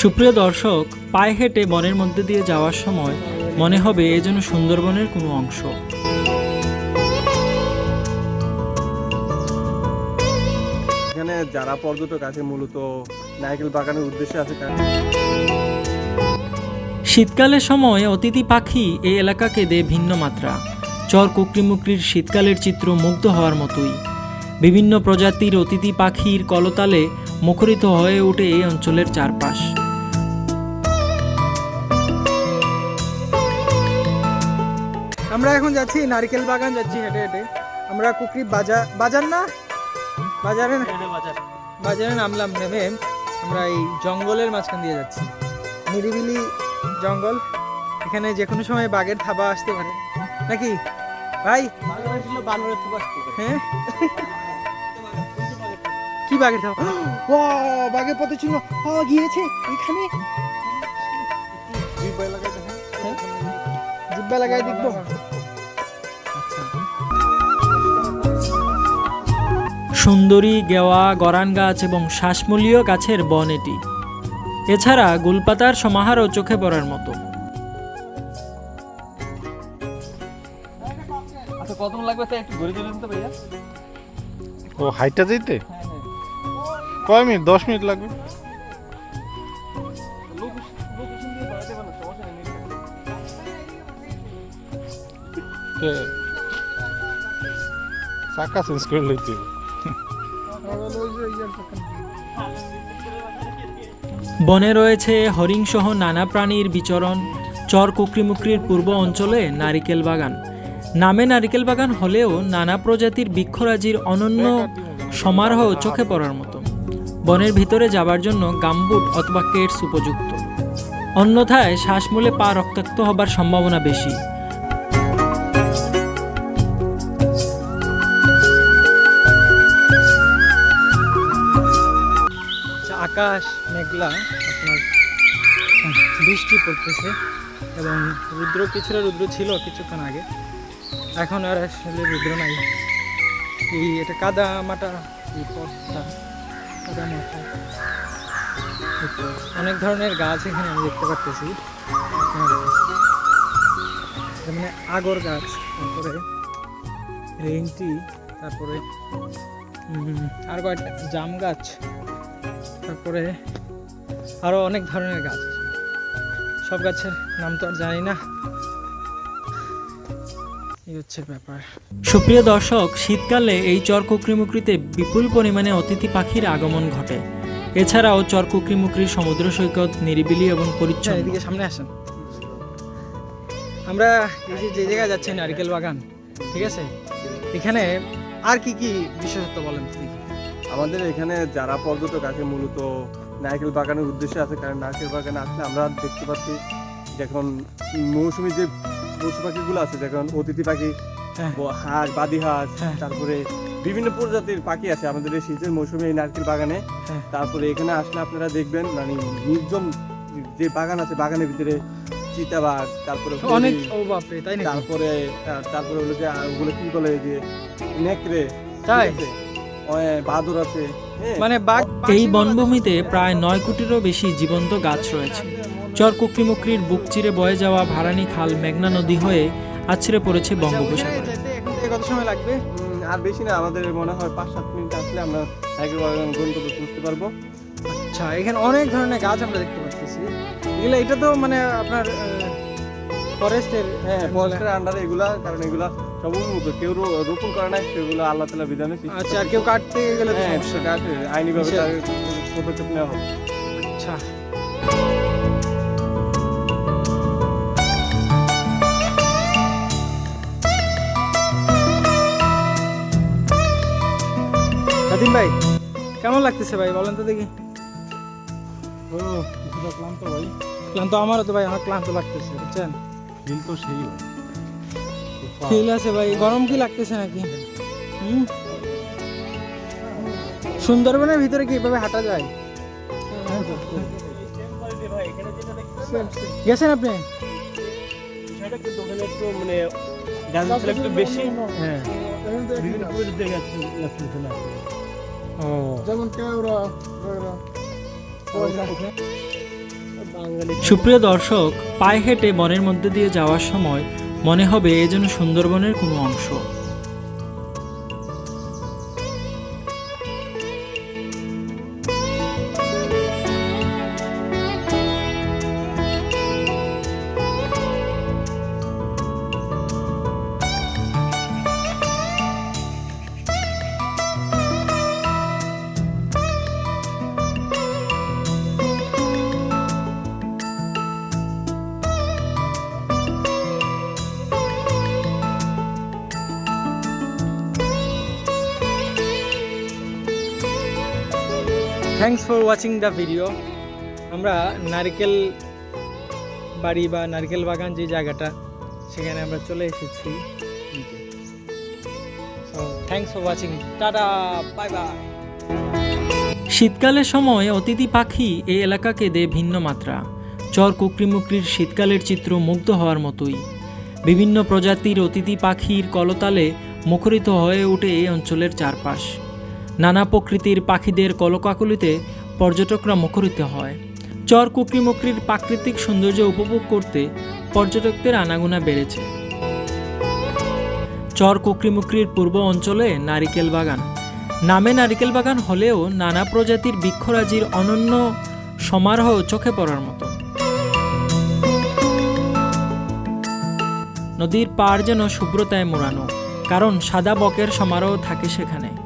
সুপ্রিয় দর্শক পায়ে হেঁটে বনের মধ্যে দিয়ে যাওয়ার সময় মনে হবে এ যেন সুন্দরবনের কোনো অংশ। এখানে যারা পর্যটক আছে মূলত নারকেল বাগানের উদ্দেশ্যে আছে শীতকালের সময় অতিথি পাখি এই এলাকাকে দেয় ভিন্ন মাত্রা। চর কুকরিমুকরির শীতকালের চিত্র মুগ্ধ হওয়ার মতোই। বিভিন্ন প্রজাতির অতিথি পাখির কলতালে মুখরিত হয়ে ওঠে এই অঞ্চলের চারপাশ। আমরা এখন যাচ্ছি নারকেল বাগান যাচ্ছি হেঁটে হেঁটে। আমরা কুকরি বাজার বাজার না? বাজারে বাজার। বাজারে নামলাম নেমে আমরা এই জঙ্গলের মাঝখান দিয়ে যাচ্ছি। নিরিবিলি জঙ্গল এখানে যে কোনো সময় বাঘের থাবা আসতে পারে। নাকি? ভাই? হ্যাঁ? কি বাঘের থাবা? ও বাঘের পথে চিহ্ন গিয়েছে এখানে? হ্যাঁ? জিব্বা লাগাই দেখব। সুন্দরী গেওয়া গরান গাছ এবং শ্বাসমূলীয় গাছের বন এটি। এছাড়া গুলপাতার সমাহারও চোখে পড়ার মতো। আচ্ছা কত লাগবে স্যার একটু ঘুরে দিলেন তো ভাইয়া? ও হাইটটা যেতে কয় মিনিট? দশ মিনিট লাগবে। চাকা চেঞ্জ করে লইতে হবে। বনে রয়েছে হরিণসহ নানা প্রাণীর বিচরণ, চর কুকরিমুকরির পূর্ব অঞ্চলে নারিকেল বাগান। নামে নারিকেল বাগান হলেও নানা প্রজাতির বৃক্ষরাজির অনন্য সমারোহ চোখে পড়ার মতো। বনের ভিতরে যাবার জন্য গামবুট অথবা কেটস উপযুক্ত। অন্যথায় শ্বাসমূলে পা রক্তাক্ত হবার সম্ভাবনা বেশি। আকাশ মেঘলা, আপনার বৃষ্টি পড়তেছে এবং রুদ্র, কিছুটা রুদ্র ছিল কিছুক্ষণ আগে। এখন আর আসলে রুদ্র নাই। এই এটা কাদা মাটা, এই পথটা, কাদা মাটা। অনেক ধরনের গাছ এখানে আমি দেখতে পাচ্ছি মানে আগর গাছ, তারপরে রেন্টি তারপরে আর কয়েকটা জাম গাছ। তারপরে আরও অনেক ধরনের গাছ। সব গাছের নাম তো আর জানি না। এই হচ্ছে ব্যাপার। সুপ্রিয় দর্শক শীতকালে এই চর কুকরিমুকরিতে বিপুল পরিমাণে অতিথি পাখির আগমন ঘটে। এছাড়াও চর কুকরিমুকরি সমুদ্র সৈকত নিরিবিলি এবং আচ্ছা পরিচ্ছন্ন। এদিকে সামনে আসেন। আমরা এই যে যে জায়গায় যাচ্ছি নারকেল বাগান ঠিক আছে? এখানে আর কি কি বিশেষত্ব বলেন। আমাদের এখানে যারা পর্যটক আছে মূলত নারকেল বাগানের উদ্দেশ্যে আছে কারণ নারকেল বাগানে আসলে আমরা দেখতে পাচ্ছি যখন মৌসুমি যে পশু পাখিগুলো আছে যখন অতিথি পাখি হ্যাঁ। হাঁস বাদি হাঁস হ্যাঁ। তারপরে বিভিন্ন প্রজাতির পাখি আছে আমাদের এই শীতের মৌসুমে এই নারকেল বাগানে হ্যাঁ। তারপরে এখানে আসলে আপনারা দেখবেন মানে নির্জন যে বাগান আছে বাগানের ভিতরে চিতাবাঘ তারপরে অনেক তারপরে তারপরে হলো যে ওগুলো কি বলে যে নেকড়ে তাই? বাদুর আছে। মানে বাঘ এই বনভূমিতে প্রায় নয় কোটিরও বেশি জীবন্ত গাছ রয়েছে। চর কুকরিমুকরির বুক চিরে বয়ে যাওয়া ভারানি খাল মেঘনা নদী হয়ে আছড়ে পড়েছে বঙ্গোপসাগরে। এখন থেকে কত সময় লাগবে? আর বেশি না আমাদের মনে হয় পাঁচ সাত মিনিট আসলে আমরা বাগান গন্তব্যে পৌঁছতে পারব। আচ্ছা এখানে অনেক ধরনের গাছ আমরা দেখতে পাচ্ছি। এগুলো এটা তো মানে আপনার ফরেস্টের হ্যাঁ ফরেস্টের আন্ডারে এগুলা কারণ এগুলা সব উন্মুক্ত। কেউ রো- রোপণ করে নাই সেগুলো আল্লাহ তালা বিধানে আচ্ছা আর কেউ কাটতে গেলে হ্যাঁ সমস্যা। সেটা আইনিভাবে পদক্ষেপ নেওয়া হবে। আচ্ছা। ভাই কেমন লাগতেছে ভাই? বলেন তো দেখি। ও কিছুটা ক্লান্ত ভাই। ক্লান্ত আমারও তো ভাই আমার ক্লান্ত লাগতেছে বুঝছেন? ফিল তো সেই হয় ফিল আছে ভাই গরম কি লাগতেছে নাকি? হুম? সুন্দরবনের ভিতরে কি এভাবে হাঁটা যায়? গেছেন আপনি? মানে গাছ একটু বেশি। হ্যাঁ। সুপ্রিয় দর্শক পায়ে হেঁটে বনের মধ্যে দিয়ে যাওয়ার সময় মনে হবে এ যেন সুন্দরবনের কোনো অংশ। Thanks for watching the video আমরা নারকেল বাড়ি বা নারকেল বাগান যে জায়গাটা, সেখানে আমরা চলে এসেছি। Thanks for watching tata bye bye শীতকালের সময় অতিথি পাখি এই এলাকাকে দেয় ভিন্ন মাত্রা। চর কুকরিমুকরির শীতকালের চিত্র মুগ্ধ হওয়ার মতোই। বিভিন্ন প্রজাতির অতিথি পাখির কলতালে মুখরিত হয়ে ওঠে এই অঞ্চলের চারপাশ। নানা প্রকৃতির পাখিদের কলকাকলিতে পর্যটকরা মুখরিত হয়। চর কুকরিমুকরির প্রাকৃতিক সৌন্দর্য উপভোগ করতে পর্যটকদের আনাগোনা বেড়েছে। চর কুকরিমুকরির পূর্ব অঞ্চলে নারিকেল বাগান। নামে নারিকেল বাগান হলেও নানা প্রজাতির বৃক্ষরাজির অনন্য সমারোহ চোখে পড়ার মতো। নদীর পাড় যেন শুভ্রতায় মোড়ানো, কারণ সাদা বকের সমারোহ থাকে সেখানে।